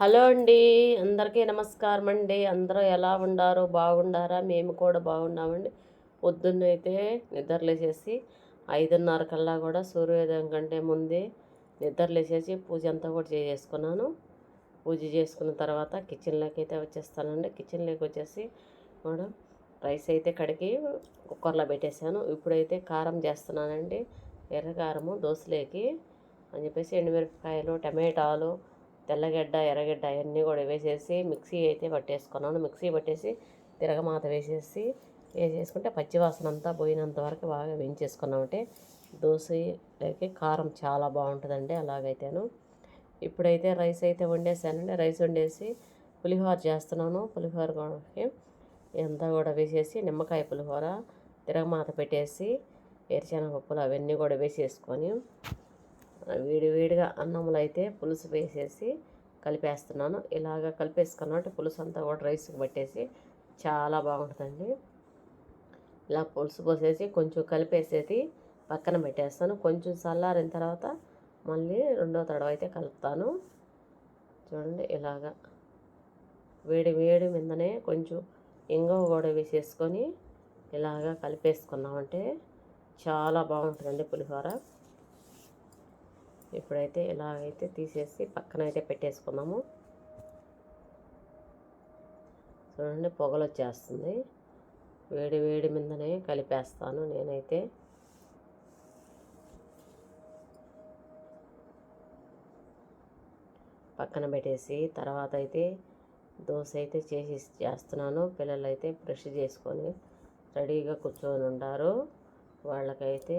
Hello అండి అందరికీ నమస్కారం అండి. అందరూ ఎలా ఉండారు? బాగుండారా? మేము కూడా బాగున్నామండి. పొద్దున్నైతే నిద్రలేసేసి ఐదున్నర కల్లా కూడా సూర్యోదయం కంటే ముందే నిద్రలేసేసి పూజ అంతా కూడా చేసేసుకున్నాను. పూజ చేసుకున్న తర్వాత కిచెన్లోకి అయితే వచ్చేస్తానండి. కిచెన్లోకి వచ్చేసి కూడా రైస్ అయితే కడిగి కుక్కర్లో పెట్టేశాను. ఇప్పుడైతే కారం చేస్తున్నానండి. ఎర్రకారము దోశలేకి అని చెప్పేసి ఎండుమిరపకాయలు టమాటాలు తెల్లగడ్డ ఎర్రగడ్డ అవన్నీ కూడా వేసేసి మిక్సీ అయితే పట్టేసుకున్నాను. మిక్సీ పట్టేసి తిరగమాత వేసేసి వేసేసుకుంటే పచ్చివాసన అంతా పోయినంత వరకు బాగా వేయించేసుకున్నామంటే దోశలోకి కారం చాలా బాగుంటుందండి అలాగైతేను. ఇప్పుడైతే రైస్ అయితే వండేసానండి. రైస్ వండేసి పులిహోర చేస్తున్నాను. పులిహోర అంతా కూడా వేసేసి నిమ్మకాయ పులిహోర తిరగమాత పెట్టేసి ఎరిశనగపప్పులు అవన్నీ కూడా వేసేసుకొని వేడి వేడిగా అన్నంలో అయితే పులుసు వేసేసి కలిపేస్తున్నాను. ఇలాగ కలిపేసుకున్నట్టు పులుసు అంతా కూడా రైస్కి పట్టేసి చాలా బాగుంటుందండి. ఇలా పులుసు పోసేసి కొంచెం కలిపేసేది పక్కన పెట్టేస్తాను. కొంచెం చల్లారిన తర్వాత మళ్ళీ రెండో తడవ అయితే కలుపుతాను. చూడండి ఇలాగా వేడి వేడి మీదనే కొంచెం ఇంగవ కూడా వేసేసుకొని ఇలాగా కలిపేసుకున్నామంటే చాలా బాగుంటుందండి పులిహోర. ఇప్పుడైతే ఇలాగైతే తీసేసి పక్కన అయితే పెట్టేసుకున్నాము చూడండి పొగలు వచ్చేస్తుంది వేడి వేడి మీదనే కలిపేస్తాను నేనైతే. పక్కన పెట్టేసి తర్వాత అయితే దోశ అయితే చేసి చేస్తున్నాను. పిల్లలు అయితే బ్రష్ చేసుకొని రెడీగా కూర్చొని ఉంటారు వాళ్ళకైతే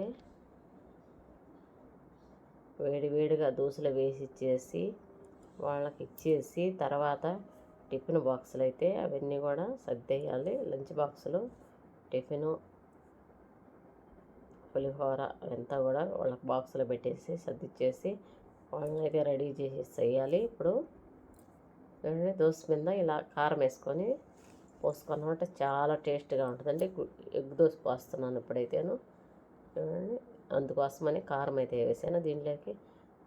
వేడివేడిగా దోశలు వేసి ఇచ్చేసి వాళ్ళకి ఇచ్చేసి తర్వాత టిఫిన్ బాక్సులు అయితే అవన్నీ కూడా సర్దేయాలి. లంచ్ బాక్సులు టిఫిను పులిహోర అవంతా కూడా వాళ్ళకి బాక్సులో పెట్టేసి సర్దిచ్చేసి వాళ్ళని అయితే రెడీ చేసి చేయాలి ఇప్పుడు దోశ మీద ఇలా కారం వేసుకొని పోసుకున్నామంటే చాలా టేస్ట్గా ఉంటుందండి. ఎగ్ దోశ పోస్తున్నాను ఇప్పుడైతేను. అందుకోసమని కారం అయితే వేసాను. దీంట్లోకి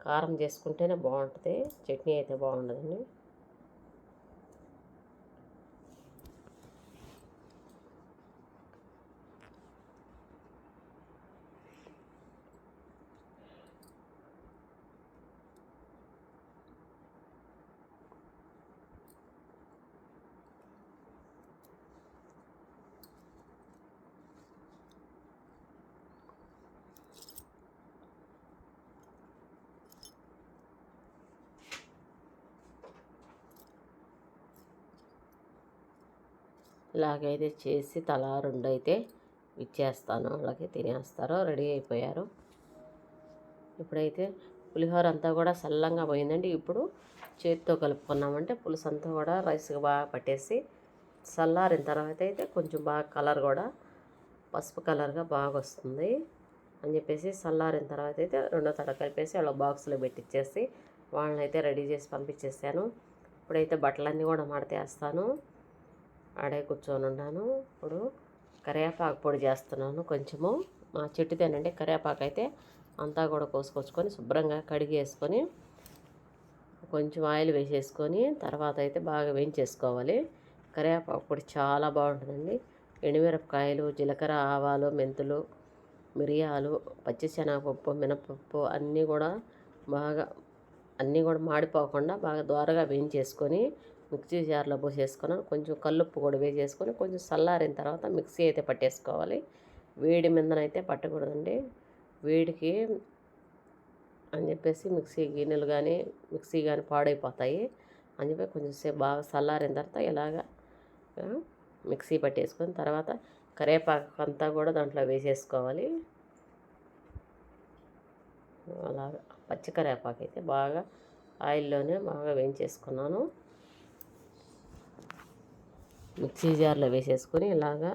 కారం చేసుకుంటేనే బాగుంటుంది. చట్నీ అయితే బాగుండదండి. ఇలాగైతే చేసి తలా రెండు అయితే ఇచ్చేస్తాను. అలాగే తినేస్తారు రెడీ అయిపోయారు. ఇప్పుడైతే పులిహోర అంతా కూడా సల్లంగా పోయిందండి. ఇప్పుడు చేతితో కలుపుకున్నామంటే పులుసు అంతా కూడా రైస్కి బాగా పట్టేసి చల్లారిన తర్వాత అయితే కొంచెం బాగా కలర్ కూడా పసుపు కలర్గా బాగా వస్తుంది అని చెప్పేసి చల్లారిన తర్వాత అయితే రెండో తడ కలిపేసి వాళ్ళ బాక్స్లో పెట్టించేసి వాళ్ళని అయితే రెడీ చేసి పంపించేసాను. ఇప్పుడైతే బట్టలన్నీ కూడా మడతేస్తాను. ఆడే కూర్చొని ఉన్నాను. ఇప్పుడు కరివేపాకు పొడి చేస్తున్నాను కొంచెము. మా చెట్టు తినండి కరివేపాకు అయితే అంతా కూడా కోసుకొచ్చుకొని శుభ్రంగా కడిగి వేసుకొని కొంచెం ఆయిల్ వేసేసుకొని తర్వాత అయితే బాగా వేయించేసుకోవాలి. కరివేపాకు పొడి చాలా బాగుంటుందండి. ఎండుమిరపకాయలు జీలకర్ర ఆవాలు మెంతులు మిరియాలు పచ్చిశనగపప్పు మినపప్పు అన్నీ కూడా బాగా అన్నీ కూడా మాడిపోకుండా బాగా ద్వారగా వేయించేసుకొని మిక్సీ జార్లో పోసేసుకున్నాను కొంచెం కల్లుప్పు కూడా వేసేసుకొని కొంచెం చల్లారిన తర్వాత మిక్సీ అయితే పట్టేసుకోవాలి. వేడి మీదనైతే పట్టకూడదండి. వేడికి అని చెప్పేసి మిక్సీ గిన్నెలు కానీ మిక్సీ కానీ పాడైపోతాయి. అని చెప్పి కొంచెం సేపు బాగా చల్లారిన తర్వాత ఇలాగా మిక్సీ పట్టేసుకొని తర్వాత కరివేపాకు అంతా కూడా దాంట్లో వేసేసుకోవాలి. అలాగా పచ్చి కరివేపాకు అయితే బాగా ఆయిల్లోనే బాగా వేయించేసుకున్నాను. మిక్సీ జార్లో వేసేసుకొని ఇలాగా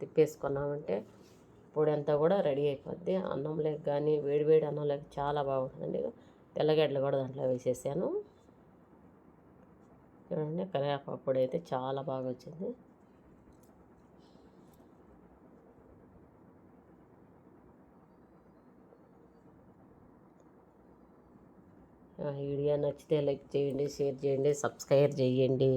తిప్పేసుకున్నామంటే పొడి అంతా కూడా రెడీ అయిపోద్ది. అన్నంలోకి కానీ వేడివేడి అన్నంలోకి చాలా బాగుంటుందండి. తెల్లగడ్డలు కూడా దాంట్లో వేసేసాను. చూడండి కరివేపాకు పొడి అయితే చాలా బాగా వచ్చింది. వీడియో నచ్చితే లైక్ చేయండి షేర్ చేయండి సబ్స్క్రైబ్ చేయండి.